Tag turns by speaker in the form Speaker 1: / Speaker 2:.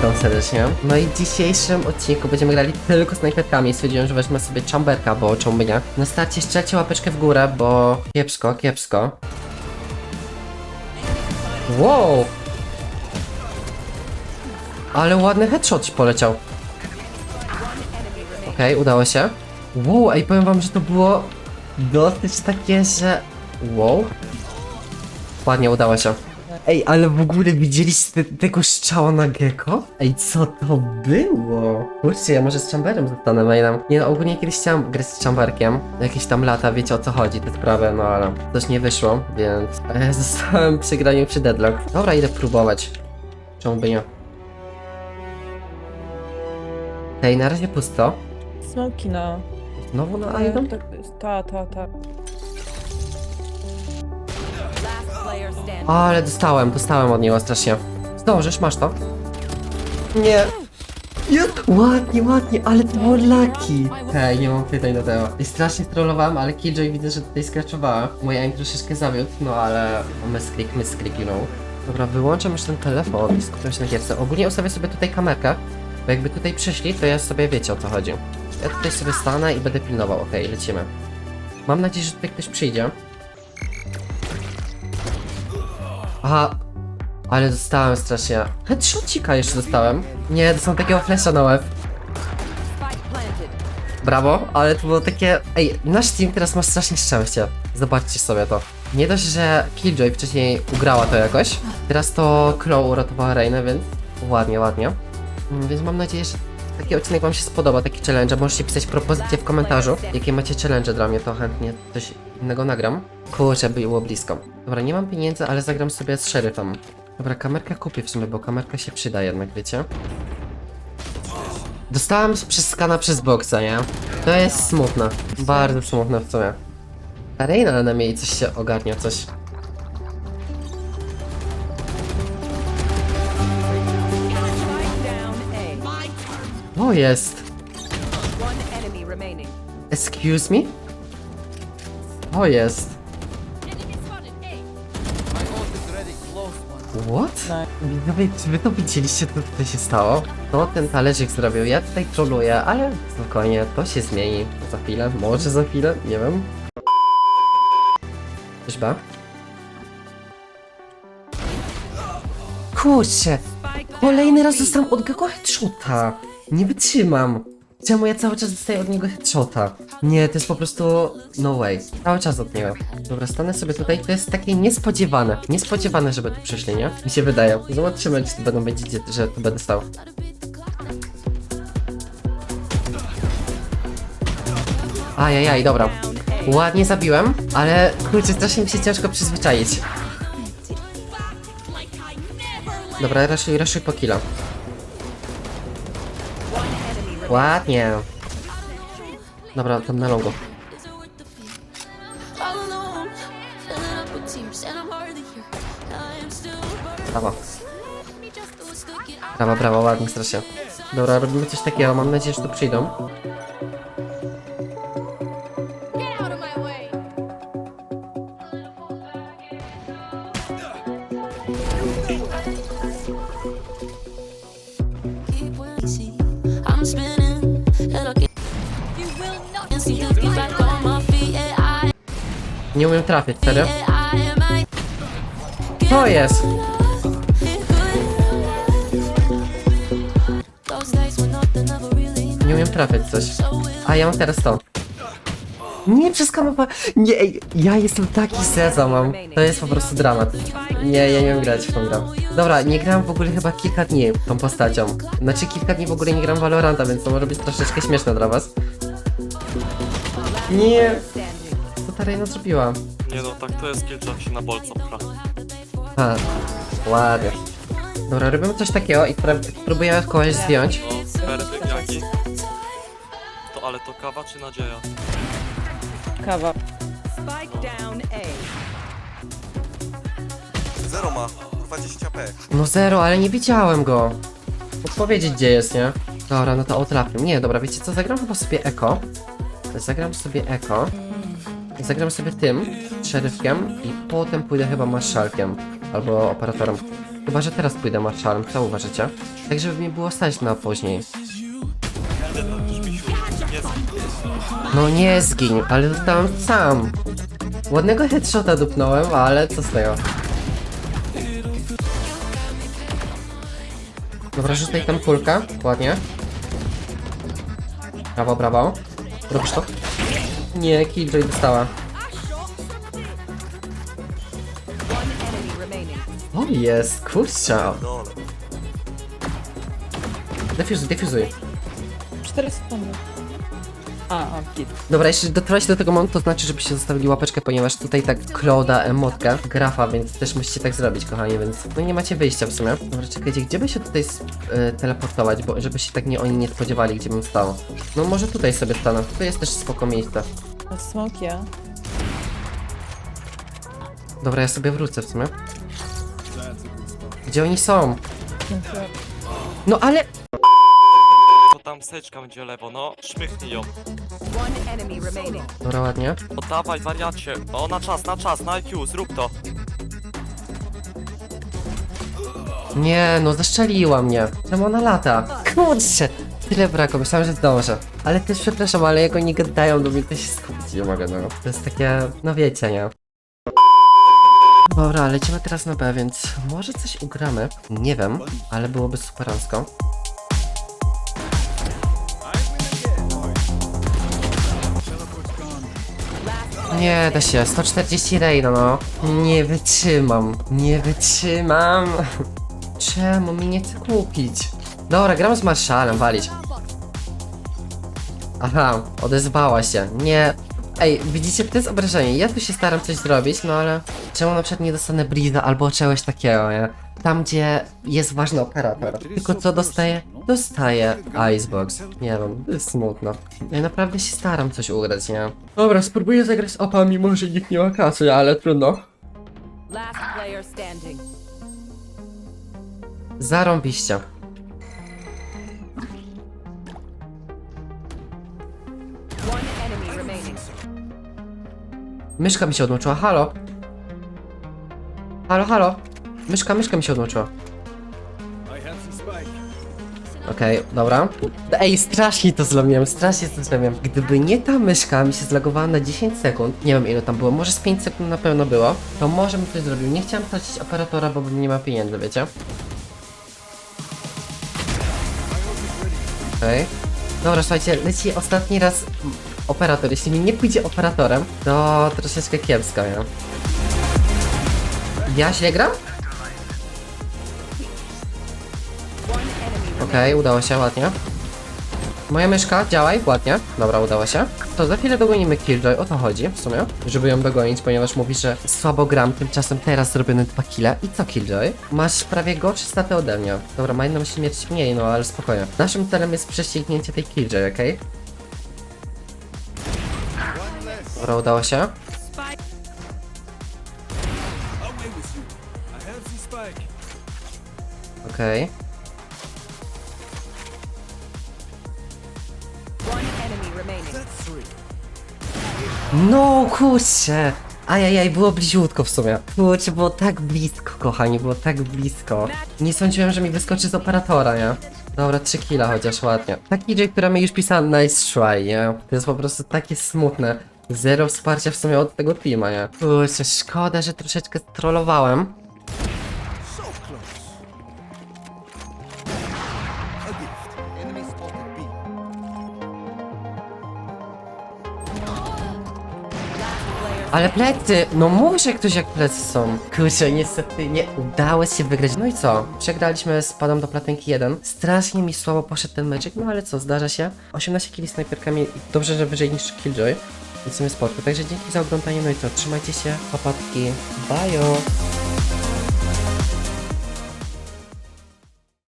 Speaker 1: witam serdecznie. No i w dzisiejszym odcinku będziemy grali tylko snajperkami. Stwierdziłem, że weźmy sobie chamberka, bo czemu nie. Na starcie strzelcie łapeczkę w górę, bo kiepsko, kiepsko. Wow! Ale ładny headshot ci poleciał. Okej, udało się. Wow, ej, powiem wam, że to było dosyć takie, że... Wow. Ładnie udało się. Ej, ale w ogóle widzieliście te, tego strzała na gecko? Ej, co to było? Kurczę, ja może z chamberem zostanę mailem. Nie no, ogólnie kiedyś chciałem grać z chamberkiem. Jakieś tam lata, wiecie o co chodzi, te sprawy, no ale coś nie wyszło, więc e, zostałem przy graniu przy deadlock. Dobra, idę próbować. Czemu by nie? Ej, na razie pusto.
Speaker 2: Smoki na...
Speaker 1: Znowu na item?
Speaker 2: Tak, ta, ta, ta.
Speaker 1: O, ale dostałem, dostałem od niego strasznie. Zdążysz, masz to? Nie. Jest. Ładnie, ładnie, ale to było lucky. Hej, nie mam pytań do tego. I strasznie trollowałem, ale Killjoy widzę, że tutaj skraczowała. Mój aim troszeczkę zawiódł, no ale misklik, misklik, you know. Dobra, wyłączam już ten telefon i skupiam się na gierce. Ogólnie ustawię sobie tutaj kamerkę, bo jakby tutaj przyszli, to ja sobie wiecie o co chodzi. Ja tutaj sobie stanę i będę pilnował, okej, lecimy. Mam nadzieję, że tutaj ktoś przyjdzie. Aha, ale dostałem strasznie. Headshotcika jeszcze dostałem. Nie, dostałem takiego flasha na łeb. Brawo, ale to było takie... Ej, nasz team teraz ma strasznie szczęście. Zobaczcie sobie to. Nie dość, że Killjoy wcześniej ugrała to jakoś, teraz to Crow uratowała Reina, więc ładnie, ładnie. Mm, Więc mam nadzieję, że taki odcinek wam się spodoba, taki challenge. Możecie pisać propozycje w komentarzu, jakie macie challenge dla mnie, to chętnie coś innego nagram. Kurczę, było blisko. Dobra, nie mam pieniędzy, ale zagram sobie z szeryfem. Dobra, kamerkę kupię w sumie, bo kamerka się przyda jednak, wiecie? Dostałem przez skana przez boksa, nie? To jest smutne. Bardzo smutne w sumie. Ta Reina na mnie i coś się ogarnia, coś. O, jest! Excuse me? O, jest. What?
Speaker 2: No.
Speaker 1: Widzowie, czy wy to widzieliście, co tutaj się stało? To ten talerzyk zrobił, ja tutaj trolluję, ale spokojnie, to się zmieni za chwilę, może za chwilę, nie wiem. Czyżba? Kurczę, kolejny raz
Speaker 3: B.
Speaker 1: dostałem od Gego headshota. Nie wytrzymam. Czemu ja cały czas dostaję od niego headshota? Nie, to jest po prostu no way. Cały czas od niego. Dobra, stanę sobie tutaj, to jest takie niespodziewane. Niespodziewane, żeby tu przyszli, nie? Mi się wydaje. Zobaczymy, czy to będą wiedzieć, że tu będę stał. Ajajaj, dobra. Ładnie zabiłem, ale kurczę, strasznie mi się ciężko przyzwyczaić. Dobra, raszuj, raszuj po kilo. Ładnie. Dobra, tam na
Speaker 4: burning.
Speaker 1: Brawo. Brawo, brawo, ładnie, strasznie. Dobra, robimy coś takiego, mam nadzieję, że tu przyjdą. Nie umiem trafić, serio? To jest! Nie umiem trafić coś. A ja mam teraz to. Nie przeskamowa... Nie, ja jestem taki sezon mam. To jest po prostu dramat. Nie, ja nie wiem grać w tą grę. Dobra, nie grałem w ogóle chyba kilka dni tą postacią. Znaczy kilka dni w ogóle nie gram Valoranta, więc to może być troszeczkę śmieszne dla was. Nie! Ta Reina zrobiła?
Speaker 5: Nie no, tak to jest kilka jak się na bolca pcha.
Speaker 1: A, ładnie. Dobra, robimy coś takiego i pró- próbujemy kogoś zdjąć.
Speaker 5: No, perfekt jaki. To ale to kawa czy nadzieja?
Speaker 2: Kawa.
Speaker 3: Spike down A.
Speaker 6: Zero ma, kurwa 10 AP.
Speaker 1: No zero, ale nie widziałem go. Mógł powiedzieć gdzie jest, nie? Dobra, no to otrafię. Nie, dobra, wiecie co, zagram chyba sobie eko. Zagram sobie eko. Zagram sobie tym, szeryfkiem i potem pójdę chyba marszalkiem. Albo operatorem. Chyba, że teraz pójdę marszalem, co uważacie? Tak, żeby mi było stać na później. No nie zgiń, ale zostałem sam. Ładnego headshota dupnąłem, ale co z tego? Dobra, rzucaj tam kulkę, ładnie. Brawo, brawo. Robisz to? Nie, Killjoy dostała. O jest, kurczę. Defuzuj, defuzuj.
Speaker 2: 4 sekundy. A, a, git.
Speaker 1: Dobra, jeśli dotrwaliście do tego momentu, to znaczy, żebyście zostawili łapeczkę, ponieważ tutaj tak Claude'a emotka, grafa, więc też musicie tak zrobić, kochani, więc no nie macie wyjścia w sumie. Dobra, czekajcie, gdzie by się tutaj e, teleportować, bo żeby się tak nie oni nie spodziewali, gdzie bym stał. No może tutaj sobie stanę, to jest też spoko miejsce.
Speaker 2: Smoke, ja.
Speaker 1: Dobra, ja sobie wrócę w sumie. Gdzie oni są? No ale...
Speaker 5: Tam seczka będzie lewo, no. Szmychnij ją.
Speaker 3: One enemy remaining.
Speaker 1: Dobra, ładnie.
Speaker 5: Oddawaj, wariacie. O, na czas, na czas, na IQ, zrób to.
Speaker 1: Nie, no zaszczeliła mnie. Czemu ona lata? Kurczę, tyle braku, myślałem, że zdążę. Ale też przepraszam, ale jak oni gadają do mnie, to się skupić nie mogę, no. To jest takie, no wiecie, nie? Dobra, lecimy teraz na B, więc może coś ugramy. Nie wiem, ale byłoby superancko. Nie da się, 140 Reina, no. Nie wytrzymam, nie wytrzymam. Czemu mi nie chce kupić? Dobra, gram z Marszalem, walić. Aha, odezwała się. Nie. Ej, widzicie, to jest obrażenie. Ja tu się staram coś zrobić, no ale czemu na przykład nie dostanę Breeza albo czegoś takiego, nie? Tam, gdzie jest ważny operator. Tylko co dostaję? Dostaję Icebox. Nie wiem, to jest smutno. Ja naprawdę się staram coś ugrać, nie? Dobra, spróbuję zagrać opa, mimo że nikt nie ma kasy, ale trudno. Zarąbiście. Myszka mi się odłączyła, halo? Halo, halo? Myszka, myszka mi się odłączyła. Okej, dobra. Ej, strasznie to zrobiłem, strasznie to zrobiłem. Gdyby nie ta myszka mi się zlagowała na 10 sekund, nie wiem ile tam było, może z 5 sekund na pewno było, to może bym coś zrobił. Nie chciałem tracić operatora, bo bym nie ma pieniędzy, wiecie? Okej. Dobra, słuchajcie, leci ostatni raz operator. Jeśli mi nie pójdzie operatorem, to troszeczkę kiepsko, nie? Ja źle gram? Okej, udało się, ładnie. Moja myszka, działaj, ładnie. Dobra, udało się. To za chwilę dogonimy Killjoy, o to chodzi w sumie. Żeby ją dogonić, ponieważ mówi, że słabo gram, tymczasem teraz zrobione dwa kile. I co Killjoy? Masz prawie gorsze staty ode mnie. Dobra, Majna musi mieć mniej, no ale spokojnie. Naszym celem jest prześcignięcie tej Killjoy, okej? Dobra, udało się. Okej.
Speaker 3: One
Speaker 1: No kurczę! Ajajaj, było bliziutko w sumie. Kurczę, było tak blisko, kochani, było tak blisko. Nie sądziłem, że mi wyskoczy z operatora, nie? Dobra, 3 killa chociaż ładnie. Taki J, która mi już pisała nice try, nie? To jest po prostu takie smutne. Zero wsparcia w sumie od tego teama, nie? Kurczę, szkoda, że troszeczkę trollowałem. Ale plecy! No muszę ktoś jak plecy są. Kurczę, niestety nie udało się wygrać. No i co? Przegraliśmy z padem do platynki 1. Strasznie mi słabo poszedł ten meczek, no ale co, zdarza się. 18 kili snajperkami, dobrze, że wyżej niż Killjoy. Więc w sumie spoko. Także dzięki za oglądanie, no i co, trzymajcie się, papatki, bajo!